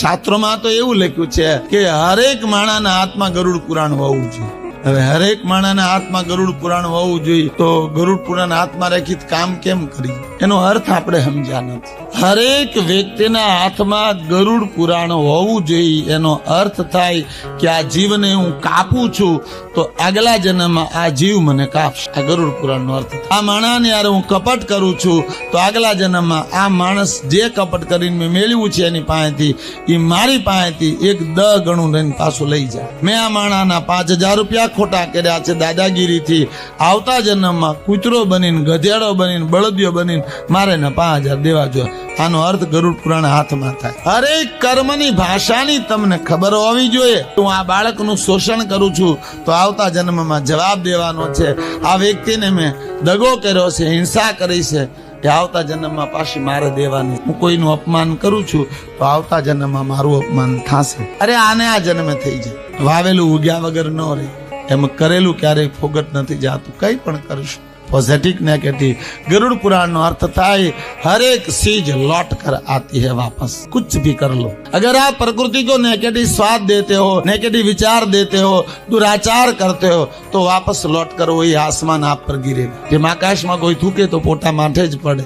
શાસ્ત્રોમાં તો એવું લખ્યું છે કે હરેક માણાના હાથમાં ગરુડ પુરાણ હોવું જોઈએ. હવે હરેક માણાના હાથમાં ગરુડ પુરાણ હોવું જોઈએ તો ગરુડ પુરાણ હાથમાં રાખી કામ કેમ કરી એનો અર્થ આપણે સમજ્યા નથી. હરેક વ્યક્તિના હાથમાં ગરુડ પુરાણ હોવું જોઈએ. એનો અર્થ થાય કે આ જીવને હું કાપું છું, તો આગલા જન્મમાં આ જીવ મને કાપશે. આ ગરુડ પુરાણનો અર્થ આ માણસને યાર હું કપટ કરું છું, તો આગલા જન્મમાં આ માણસ જે કપટ કરીને મેં મેળવ્યું છે એની પાસેથી, એ મારી પાસેથી એક દ ગણું લઈને પાછું લઈ જાય. મેં આ માણસના પાંચ હજાર રૂપિયા ખોટા કર્યા છે, દાદાગીરીથી. આવતા જન્મમાં કૂતરો બનીને, ગધેડો બનીને બળદિયો બનીને મારે ને પાંચ હજાર દેવા જોઈએ. આનો અર્થ ગરુડ પુરાણ હાથમાં થાય. અરે કર્મની ભાષાની તમને ખબર હોવી જોઈએ. હું આ બાળકનું શોષણ કરું છું, તો આવતા જન્મમાં જવાબ દેવાનો છે. આ વ્યક્તિને મેં દગો કર્યો છે, હિંસા કરી છે કે આવતા જન્મમાં પાછી મારે દેવાની. હું કોઈનું અપમાન કરું છું, તો આવતા જન્મમાં મારું અપમાન થશે. અરે આને આ જન્મે થઈ જાય. વાવેલું ઉગ્યા વગર ન રહે. એમ કરેલું ક્યારેય ફોગટ નથી જાતું કંઈ પણ કરશું पॉजिटिव नेगेटिव गरुड़ पुराण નો અર્થ થાય हरेक चीज लौट कर आती है वापस कुछ भी कर लो अगर आप प्रकृति को नेगेटिव स्वाद देते हो नेगेटिव विचार देते हो दुराचार करते हो तो वापस लौट कर वही आसमान आप पर गिरेगा જેમ આકાશમાં કોઈ થૂકે તો પોતા માથે જ પડે